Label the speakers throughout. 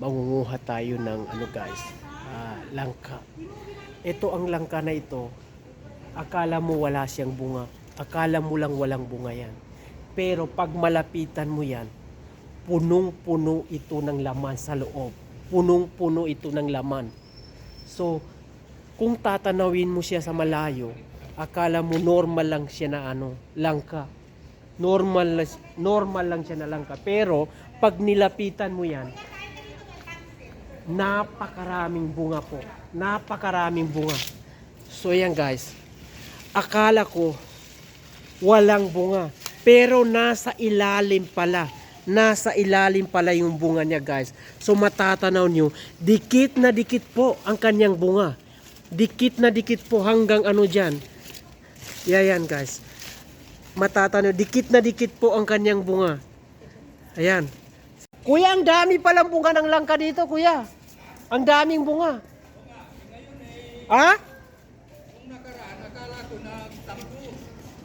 Speaker 1: mangunguha tayo ng ano guys, ah, langka. Ito ang langka na ito. Akala mo wala siyang bunga. Akala mo lang walang bunga yan. Pero pag malapitan mo yan, punong-puno ito ng laman sa loob. Punong-puno ito ng laman. So, kung tatanawin mo siya sa malayo, akala mo normal lang siya na ano, langka. Normal, normal lang siya na langka. Pero, pag nilapitan mo yan, napakaraming bunga po. Napakaraming bunga. So, yan guys. Akala ko, walang bunga. Pero nasa ilalim pala. Nasa ilalim pala yung bunga niya guys. So matatanaw nyo, dikit na dikit po ang kanyang bunga. Dikit na dikit po hanggang ano dyan. Yan guys. Matatanaw, dikit na dikit po ang kanyang bunga. Ayan. Kuya, ang dami palang bunga ng langka dito, kuya. Ang daming bunga. Ah?
Speaker 2: Nung nakaraan, akala ko na tampo.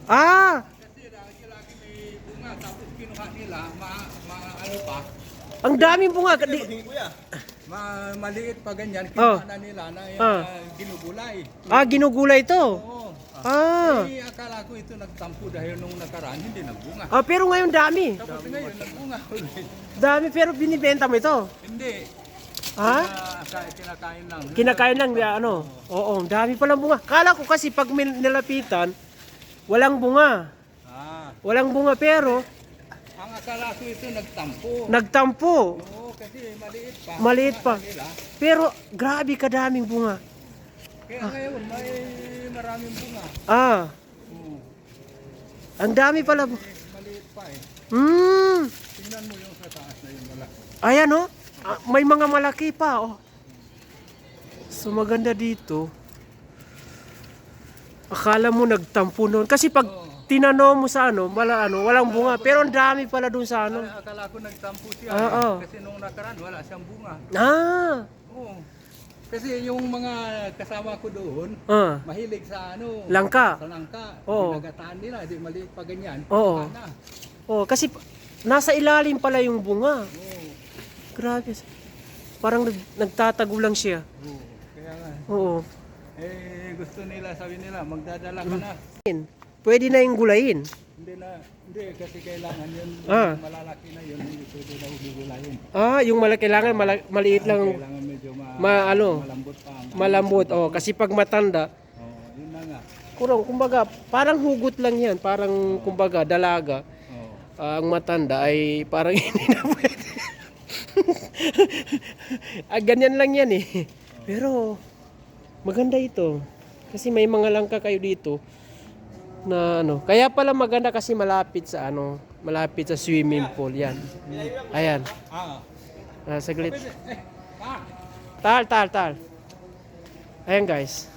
Speaker 1: Ah,
Speaker 2: Kasi lagi-lagi may bunga. Tapos kinuha nila, ma, ma ano pa,
Speaker 1: ang daming bunga. Di-
Speaker 2: ma, maliit pa ganyan.
Speaker 1: Oh.
Speaker 2: Kinuha na nila na
Speaker 1: Ah.
Speaker 2: uh, ginugulay.
Speaker 1: ah, ginugulay to.
Speaker 2: Oo.
Speaker 1: Ah.
Speaker 2: Eh, akala ko ito nagtampo dahil nung nakaraan hindi nagbunga.
Speaker 1: Ah, pero ngayon dami.
Speaker 2: Tapos ngayon nagbunga ulit.
Speaker 1: Dami pero binibenta mo ito.
Speaker 2: hindi.
Speaker 1: Ha?
Speaker 2: Kina- kinakain lang.
Speaker 1: Kinakain lang ya, ano. Oo, ang dami palang bunga. Kala ko kasi pag nilapitan, walang bunga.
Speaker 2: Ah,
Speaker 1: Walang bunga pero
Speaker 2: ang akala ko ito nagtampo.
Speaker 1: nagtampo.
Speaker 2: Oo, kasi maliit pa.
Speaker 1: Maliit pa. Pero grabe kadaming bunga.
Speaker 2: Kaya ngayon may maraming bunga.
Speaker 1: Ah,
Speaker 2: Oo.
Speaker 1: ang dami pala.
Speaker 2: Maliit pa eh.
Speaker 1: Hmm.
Speaker 2: Tingnan mo yung sa taas na yung malaki.
Speaker 1: Ayan oh. Ah, may mga malaki pa oh. So maganda dito. Akala mo nagtampo noon kasi pag tinanaw mo sa ano, wala ano, walang bunga. Pero ang dami pala dun sa ano.
Speaker 2: Akala- Akala ko nagtampo siya.
Speaker 1: Ah, oo.
Speaker 2: Kasi nung nakaraan wala siyang bunga.
Speaker 1: Ah.
Speaker 2: Oo. Kasi yung mga kasama ko doon,
Speaker 1: Ah.
Speaker 2: mahilig sa ano,
Speaker 1: Langka.
Speaker 2: sa langka.
Speaker 1: Oo.
Speaker 2: Ginagataan nila, di maliit pa ganyan.
Speaker 1: Oo.
Speaker 2: Sana.
Speaker 1: Oh, kasi nasa ilalim pala yung bunga.
Speaker 2: Oo.
Speaker 1: Grabe. Parang nag, nagtatago lang siya.
Speaker 2: Oo. Kaya nga,
Speaker 1: Oo.
Speaker 2: eh gusto nila, sabi nila, magdadala ka na.
Speaker 1: Pwede na yung gulayin.
Speaker 2: Hindi na, hindi kasi kailangan yun,
Speaker 1: Ah.
Speaker 2: malalaki na yun, hindi pwede na hugugulayin.
Speaker 1: Ah, yung malaki kailangan mala- maliit lang
Speaker 2: Kailangan medyo ma,
Speaker 1: ma- ano,
Speaker 2: malambot pa. ang-
Speaker 1: malambot. Oh, kasi pag matanda,
Speaker 2: Oo, yun na nga.
Speaker 1: kurang kumbaga, parang hugot lang 'yan, parang kumbaga dalaga.
Speaker 2: Oo.
Speaker 1: Ah, ang matanda ay parang hindi na pwede. ah, ganyan lang yan eh. Pero maganda ito. Kasi may mga langka kayo dito na ano. Kaya pala maganda kasi malapit sa ano, malapit sa swimming pool yan. Ayan. Ah. Saglit.
Speaker 2: Eh, ah.
Speaker 1: Tal, tal, tal. Ayan guys.